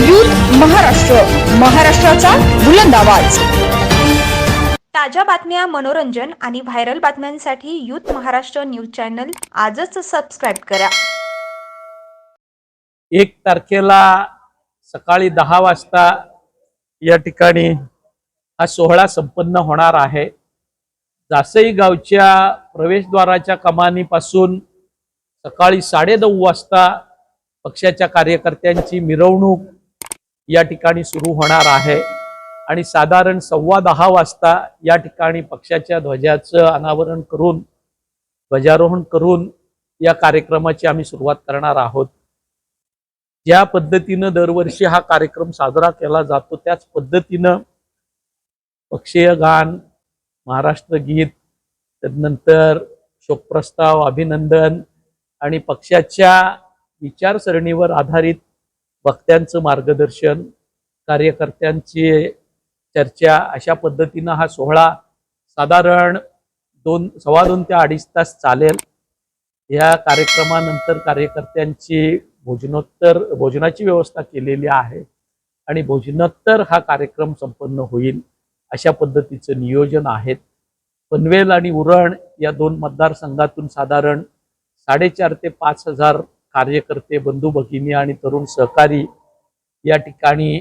Youth Maharashtra महाराष्ट्राचा बुलंद आवाज. ताज्या बातम्या मनोरंजन आणि व्हायरल बातम्यांसाठी यूथ महाराष्ट्र न्यूज चॅनल आजच सबस्क्राईब करा. एक तारखेला सकाळी दहा वाजता या ठिकाणी हा सोहळा संपन्न होणार आहे. जासई गावच्या प्रवेशद्वाराच्या कमानीपासून सकाळी साडेनऊ वाजता पक्षाच्या कार्यकर्त्यांची मिरवणूक या ठिकाणी सुरू होणार आहे. आणि साधारण सव्वा दहा वाजता या ठिकाणी पक्षाच्या ध्वजाचं अनावरण करून ध्वजारोहण करून या कार्यक्रमाची आम्ही सुरुवात करणार आहोत. ज्या पद्धतीनं दरवर्षी हा कार्यक्रम साजरा केला जातो त्याच पद्धतीनं पक्षीय गान महाराष्ट्र गीत त्यानंतर शोकप्रस्ताव अभिनंदन आणि पक्षाच्या विचारसरणीवर आधारित वक्त्यांचं मार्गदर्शन कार्यकर्त्यांची चर्चा अशा पद्धतीनं हा सोहळा साधारण दोन सव्वा दोन ते अडीच तास चालेल. या कार्यक्रमानंतर कार्यकर्त्यांची भोजनोत्तर भोजनाची व्यवस्था केलेली आहे आणि भोजनोत्तर हा कार्यक्रम संपन्न होईल अशा पद्धतीचं नियोजन आहे. पनवेल आणि उरण या दोन मतदारसंघातून साधारण साडेचार ते पाच हजार कार्यकर्ते बंधू भगिनी आणि तरुण सहकारी या ठिकाणी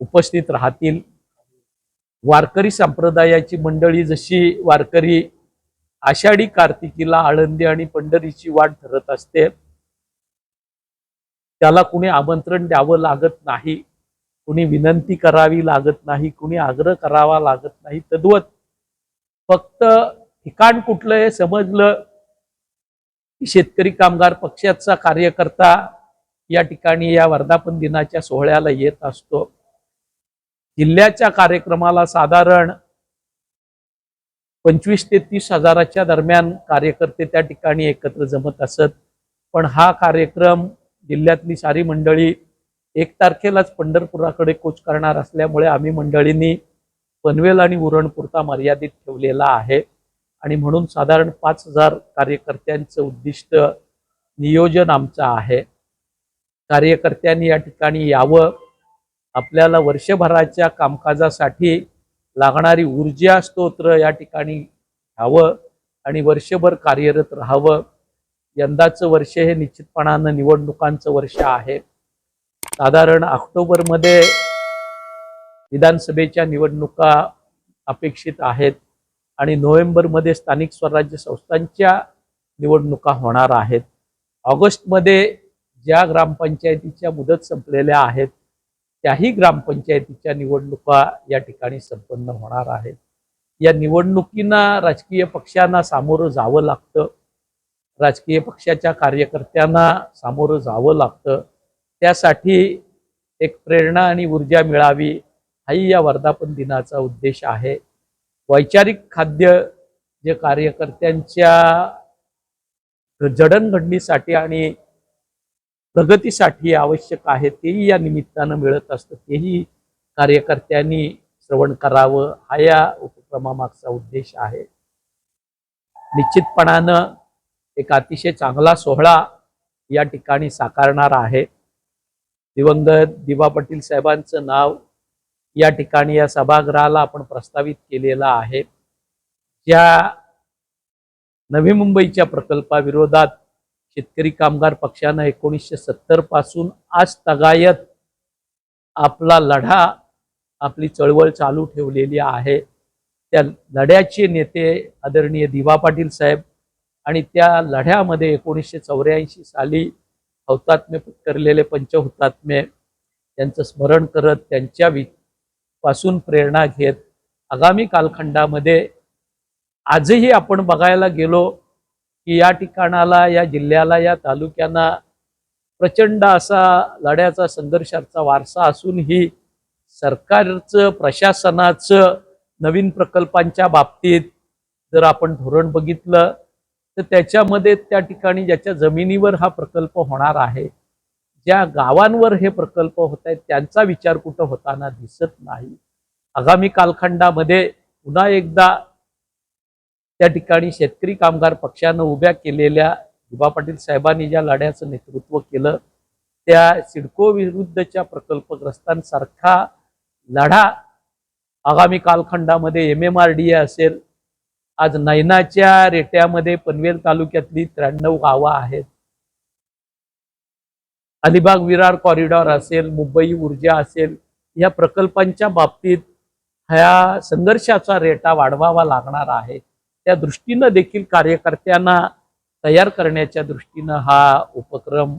उपस्थित राहतील. वारकरी संप्रदायाची मंडळी जशी वारकरी आषाढी कार्तिकीला आळंदी आणि पंढरीची वाट धरत असते त्याला कुणी आमंत्रण द्यावं लागत नाही कुणी विनंती करावी लागत नाही कुणी आग्रह करावा लागत नाही. तद्वत फक्त ठिकाण कुठलं हे समजलं शेतकरी कामगार पक्षाचा कार्यकर्ता या ठिकाणी या वर्धापन दिनाच्या सोहळ्याला येत असतो. जिल्ह्याच्या कार्यक्रमाला साधारण पंचवीस ते तीस हजाराच्या दरम्यान कार्यकर्ते त्या ठिकाणी एकत्र जमत असत. पण हा कार्यक्रम जिल्ह्यातली सारी मंडळी एक तारखेलाच पंढरपुराकडे कोच करणार असल्यामुळे आम्ही मंडळींनी पनवेल आणि उरणपुरता मर्यादित ठेवलेला आहे. आणि म्हणून साधारण पाच हजार कार्यकर्त्यांचं उद्दिष्ट नियोजन आमचं आहे. कार्यकर्त्यांनी या ठिकाणी यावं. आपल्याला वर्षभराच्या कामकाजासाठी लागणारी ऊर्जा स्तोत्र या ठिकाणी घ्यावं आणि वर्षभर कार्यरत राहावं. यंदाचं वर्ष हे निश्चितपणानं निवडणुकांचं वर्ष आहे. साधारण ऑक्टोबरमध्ये विधानसभेच्या निवडणुका अपेक्षित आहेत. आणि नोव्हेंबरमध्ये स्थानिक स्वराज्य संस्थांच्या निवडणुका होणार आहेत. ऑगस्टमध्ये ज्या ग्रामपंचायतीच्या मुदत संपलेल्या आहेत त्याही ग्रामपंचायतीच्या निवडणुका या ठिकाणी संपन्न होणार आहेत. या निवडणुकींना राजकीय पक्षांना सामोरं जावं लागतं. राजकीय पक्षाच्या कार्यकर्त्यांना सामोरं जावं लागतं. त्यासाठी एक प्रेरणा आणि ऊर्जा मिळावी हाही या वर्धापन दिनाचा उद्देश आहे. वैचारिक खाद्य जे कार्यकर्त्यांच्या जडणघडणीसाठी आणि प्रगतीसाठी आवश्यक आहे तेही या निमित्तानं मिळत असतं. तेही कार्यकर्त्यांनी श्रवण करावं हा या उपक्रमामागचा उद्देश आहे. निश्चितपणानं एक अतिशय चांगला सोहळा या ठिकाणी साकारणार आहे. दिवंगत दिवा पाटील साहेबांचं नाव या ठिकाणी या सभागृहाला आपण प्रस्तावित केलेला आहे. ज्या नवी मुंबईच्या प्रकल्पाविरोधात शेतकरी कामगार पक्षानं एकोणीसशे सत्तरपासून आज तगायत आपला लढा आपली चळवळ चालू ठेवलेली आहे. त्या लढ्याचे नेते आदरणीय दिवा पाटील साहेब आणि त्या लढ्यामध्ये एकोणीसशे चौऱ्याऐंशी साली हौतात्म्य पत्करलेले पंचहुतात्मे त्यांचं स्मरण करत त्यांच्या वि पासून प्रेरणा घेत आगामी कालखंडामध्ये आजही आपण बघायला गेलो की या ठिकाणाला या जिल्ह्याला या तालुक्यांना प्रचंड असा लढ्याचा संघर्षाचा वारसा असूनही सरकारचं प्रशासनाचं नवीन प्रकल्पांच्या बाबतीत जर आपण धोरण बघितलं तर त्याच्यामध्ये त्या ठिकाणी ज्याच्या जमिनीवर हा प्रकल्प होणार आहे ज्या गावांवर हे प्रकल्प होत आहेत त्यांचा विचार कुठं होताना दिसत नाही. आगामी कालखंडामध्ये पुन्हा एकदा त्या ठिकाणी शेतकरी कामगार पक्षानं उभ्या केलेल्या दिबा पाटील साहेबांनी ज्या लढ्याचं नेतृत्व केलं त्या सिडको विरुद्धच्या प्रकल्पग्रस्तांसारखा लढा आगामी कालखंडामध्ये M M R D A असेल. आज नैनाच्या रेट्यामध्ये पनवेल तालुक्यातली त्र्याण्णव गावं आहेत. अलिबाग विरार कॉरिडॉर असेल मुंबई ऊर्जा असेल या प्रकल्पांच्या बाबतीत ह्या संघर्षाचा रेटा वाढवावा लागणार आहे. त्या दृष्टीनं देखील कार्यकर्त्यांना तयार करण्याच्या दृष्टीनं हा उपक्रम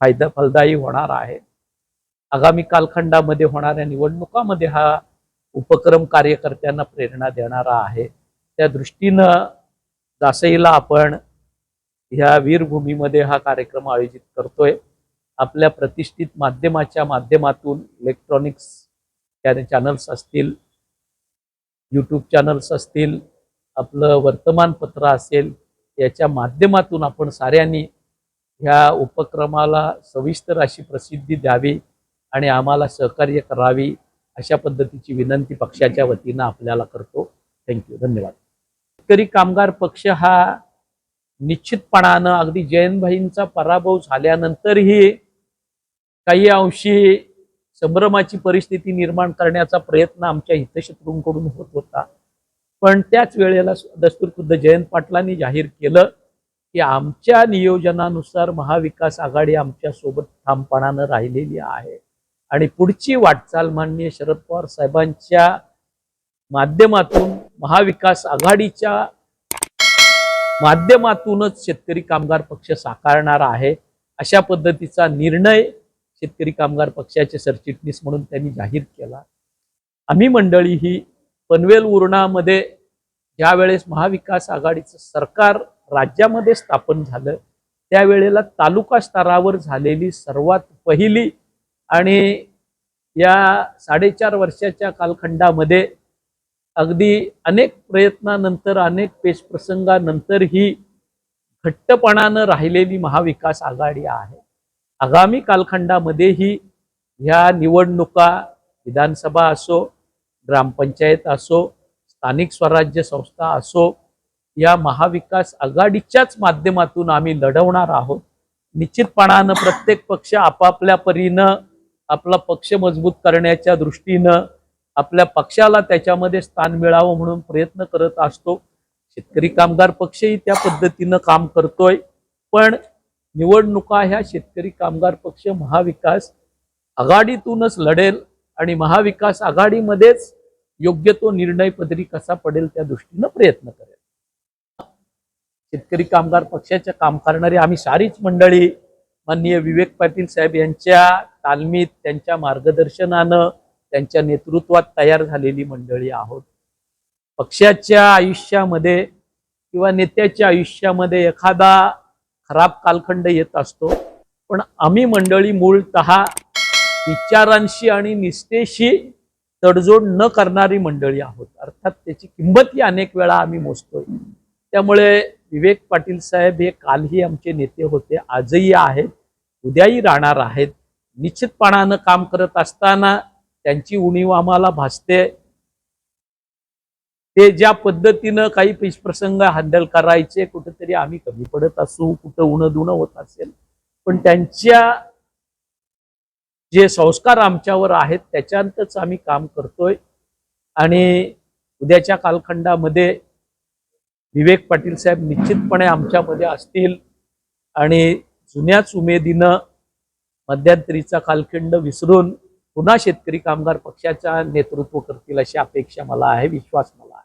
फायदा फलदायी होणार आहे. आगामी कालखंडामध्ये होणाऱ्या निवडणुकामध्ये हा उपक्रम कार्यकर्त्यांना प्रेरणा देणारा आहे. त्या दृष्टीनं जासईला आपण ह्या वीरभूमीमध्ये हा कार्यक्रम आयोजित करतोय. आपल्या प्रतिष्ठित माध्यमाच्या माध्यमातून इलेक्ट्रॉनिक्स चॅनल्स असतील यूट्यूब चॅनल्स असतील आपलं वर्तमानपत्र असेल याच्या माध्यमातून आपण साऱ्यांनी ह्या उपक्रमाला सविस्तर अशी प्रसिद्धी द्यावी आणि आम्हाला सहकार्य करावी अशा पद्धतीची विनंती पक्षाच्या वतीनं आपल्याला करतो. थँक्यू धन्यवाद. शेतकरी कामगार पक्ष हा निश्चितपणानं अगदी जयंतभाईंचा पराभव झाल्यानंतरही काही अंशी संभ्रमाची परिस्थिती निर्माण करण्याचा प्रयत्न आमच्या हितशत्रूंकडून होत होता. पण त्याच वेळेला दस्तूर खुद्द जयंत पाटलांनी जाहीर केलं की आमच्या नियोजनानुसार महाविकास आघाडी आमच्यासोबत ठामपणानं राहिलेली आहे. आणि पुढची वाटचाल माननीय शरद पवार साहेबांच्या माध्यमातून महाविकास आघाडीच्या माध्यमातूनच शेतकरी कामगार पक्ष साकारणार आहे अशा पद्धतीचा निर्णय शेतकरी कामगार पक्षाचे सरचिटणीस म्हणून त्यांनी जाहीर केला. आम्ही मंडळी ही पनवेल उरणामध्ये ज्यावेळेस महाविकास आघाडीचं सरकार राज्यामध्ये स्थापन झालं त्यावेळेला तालुका स्तरावर झालेली सर्वात पहिली आणि या साडेचार वर्षाच्या कालखंडामध्ये अगदी अनेक प्रयत्नानंतर अनेक पेशप्रसंगानंतर ही घट्टपणानं राहिलेली महाविकास आघाडी आहे. आगामी कालखंडामध्येही ह्या निवडणुका विधानसभा असो ग्रामपंचायत असो स्थानिक स्वराज्य संस्था असो या महाविकास आघाडीच्याच माध्यमातून आम्ही लढवणार आहोत. निश्चितपणानं प्रत्येक पक्ष आपापल्या परीनं आपला पक्ष मजबूत करण्याच्या दृष्टीनं आपल्या पक्षाला त्याच्यामध्ये स्थान मिळावं म्हणून प्रयत्न करत असतो. शेतकरी कामगार पक्षही त्या पद्धतीनं काम करतोय. पण निवडणुका ह्या शेतकरी कामगार पक्ष महाविकास आघाडीतूनच लढेल आणि महाविकास आघाडीमध्येच योग्य तो निर्णय पदरी कसा पडेल त्या दृष्टीनं प्रयत्न करेल. शेतकरी कामगार पक्षाच्या काम करणारी आम्ही सारीच मंडळी माननीय विवेक पाटील साहेब यांच्या तालमीत त्यांच्या मार्गदर्शनानं त्यांच्या नेतृत्वात तयार झालेली मंडळी आहोत. पक्षाच्या आयुष्यामध्ये किंवा नेत्याच्या आयुष्यामध्ये एखादा खराब कालखंड येत असतो. पण आम्ही मंडळी मूळत विचारांशी आणि निष्ठेशी तडजोड न करणारी मंडळी आहोत. अर्थात त्याची किंमतही अनेक वेळा आम्ही मोजतोय. त्यामुळे विवेक पाटील साहेब हे कालही आमचे नेते होते आजही आहेत उद्याही राहणार आहेत. निश्चितपणानं काम करत असताना त्यांची उणीव आम्हाला भासते. ते ज्या पद्धतीनं काही प्रसंग हँडल करायचे कुठेतरी आम्ही कमी पडत असू कुठं उणं दुणं होत असेल पण त्यांच्या जे संस्कार आमच्यावर आहेत त्याच्यातच आम्ही काम करतोय. आणि उद्याच्या कालखंडामध्ये विवेक पाटील साहेब निश्चितपणे आमच्यामध्ये असतील. आणि जुन्याच उमेदीनं मध्यंतरीचा कालखंड विसरून पुन्हा शेतकरी कामगार पक्षाचा नेतृत्व करतील अशी अपेक्षा मला आहे विश्वास मला आहे.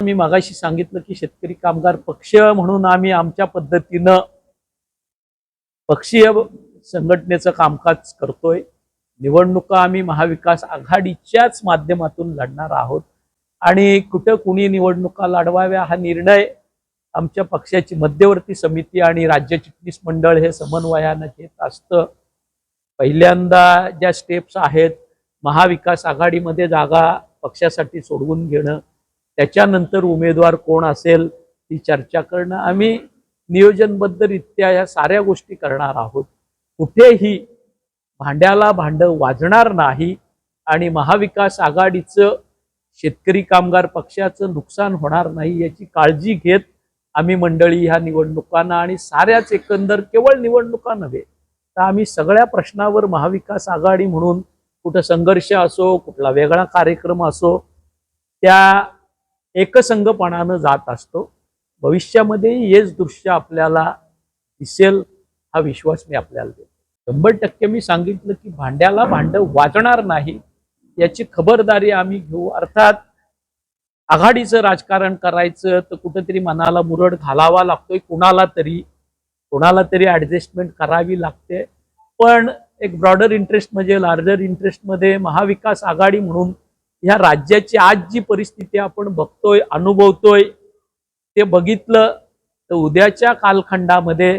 मी मागाशी सांगितलं की शेतकरी कामगार पक्ष म्हणून आम्ही आमच्या पद्धतीनं पक्षीय संघटनेचं कामकाज करतोय. निवडणुका आम्ही महाविकास आघाडीच्याच माध्यमातून लढणार आहोत. आणि कुठं कुणी निवडणुका लढवाव्या हा निर्णय आमच्या पक्षाची मध्यवर्ती समिती आणि राज्य चिटणीस मंडळ हे समन्वयानं घेत असतं. पहिल्यांदा ज्या स्टेप्स आहेत महाविकास आघाडीमध्ये जागा पक्षासाठी सोडवून घेणं त्याच्यानंतर उमेदवार कोण असेल ती चर्चा करणं. आम्ही नियोजनबद्धरित्या या साऱ्या गोष्टी करणार आहोत. कुठेही भांड्याला भांड वाजणार नाही आणि महाविकास आघाडीचं शेतकरी कामगार पक्षाचं नुकसान होणार नाही याची काळजी घेत आम्ही मंडळी ह्या निवडणुकांना आणि साऱ्याच एकंदर केवळ निवडणुका नव्हे तर आम्ही सगळ्या प्रश्नावर महाविकास आघाडी म्हणून कुठं संघर्ष असो कुठला वेगळा कार्यक्रम असो त्या एकसंघपणानं जात असतो. भविष्यामध्ये हेच दृश्य आपल्याला दिसेल हा विश्वास मी आपल्याला देतो. शंभर टक्के मी सांगितलं की भांड्याला भांड वाजणार नाही याची खबरदारी आम्ही घेऊ. अर्थात आघाडीचं राजकारण करायचं तर कुठंतरी मनाला मुरड घालावा लागतोय कुणाला तरी कोणाला तरी ॲडजस्टमेंट करावी लागते. पण एक ब्रॉडर इंटरेस्ट म्हणजे लार्जर इंटरेस्टमध्ये महाविकास आघाडी म्हणून ह्या राज्याची आज जी परिस्थिती आपण बघतोय अनुभवतोय ते बघितलं तर उद्याच्या कालखंडामध्ये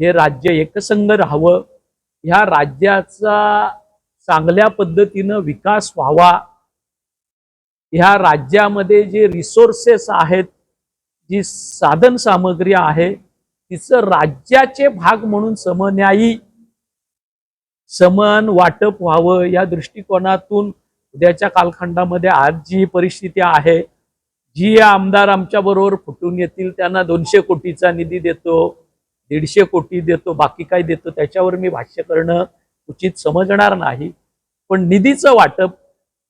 हे राज्य एकसंघ राहावं. ह्या राज्याचा चांगल्या पद्धतीनं विकास व्हावा. ह्या राज्यामध्ये जे रिसोर्सेस आहेत जी साधन सामग्री आहे तिचं राज्याचे भाग म्हणून समन्यायी समान वाटप व्हावं या दृष्टिकोनातून उद्याच्या कालखंडामध्ये आज जी परिस्थिती आहे जी आमदार आमच्या बरोबर फुटून येतील त्यांना दोनशे कोटीचा निधी देतो दीडशे कोटी देतो बाकी काय देतो त्याच्यावर मी भाष्य करणं उचित समजणार नाही. पण निधीचं वाटप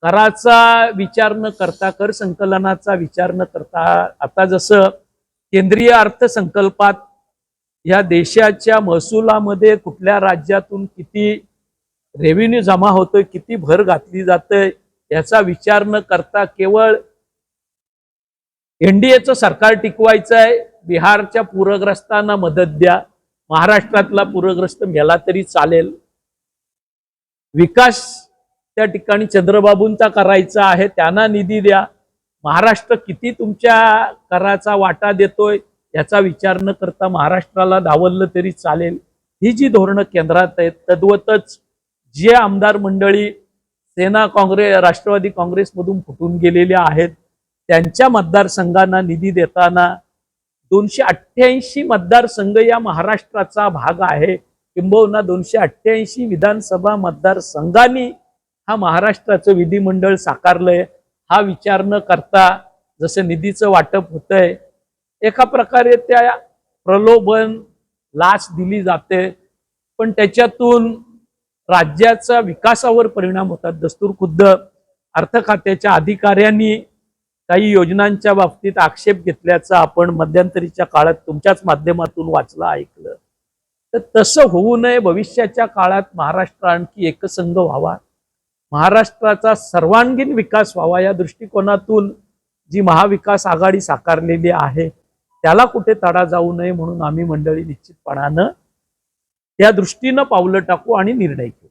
कराचा विचार न करता कर संकलनाचा विचार न करता आता जसं केंद्रीय अर्थसंकल्पात या देशाच्या महसुलामध्ये कुठल्या राज्यातून किती रेव्हेन्यू जमा होतोय किती भर घातली जाते याचा विचार न करता केवळ एनडीएचं सरकार टिकवायचं आहे बिहारच्या पूरग्रस्तांना मदत द्या महाराष्ट्रातला पूरग्रस्त मेला तरी चालेल. विकास त्या ठिकाणी चंद्रबाबूंचा करायचा आहे त्यांना निधी द्या. महाराष्ट्र किती तुमच्या कराचा वाटा देतोय याचा विचार न करता महाराष्ट्राला धावललं तरी चालेल. ही जी धोरणं केंद्रात आहेत तद्वतच जे आमदार मंडळी सेना काँग्रेस राष्ट्रवादी काँग्रेसमधून फुटून गेलेल्या आहेत त्यांच्या मतदारसंघांना निधी देताना दोनशे अठ्ठ्याऐंशी मतदारसंघ या महाराष्ट्राचा भाग आहे. किंबहुना दोनशे अठ्ठ्याऐंशी विधानसभा मतदारसंघांनी हा महाराष्ट्राचं विधिमंडळ साकारलंय. हा विचार न करता जसं निधीचं वाटप होतंय एका प्रकारे त्या प्रलोभन लाच दिली जाते. पण त्याच्यातून राज्याचा विकासावर परिणाम होतात. दस्तूर खुद्द अर्थ खात्याच्या अधिकाऱ्यांनी काही योजनांच्या बाबतीत आक्षेप घेतल्याचा आपण मध्यंतरीच्या काळात तुमच्याच माध्यमातून वाचलं ऐकलं. तर तसं होऊ नये. भविष्याच्या काळात महाराष्ट्र आणखी एकसंघ व्हावा. महाराष्ट्राचा सर्वांगीण विकास व्हावा या दृष्टिकोनातून जी महाविकास आघाडी साकारलेली आहे त्याला कुठे तडा जाऊ नये म्हणून आम्ही मंडळी निश्चितपणानं या दृष्टीनं पावलं टाकू आणि निर्णय घेऊ.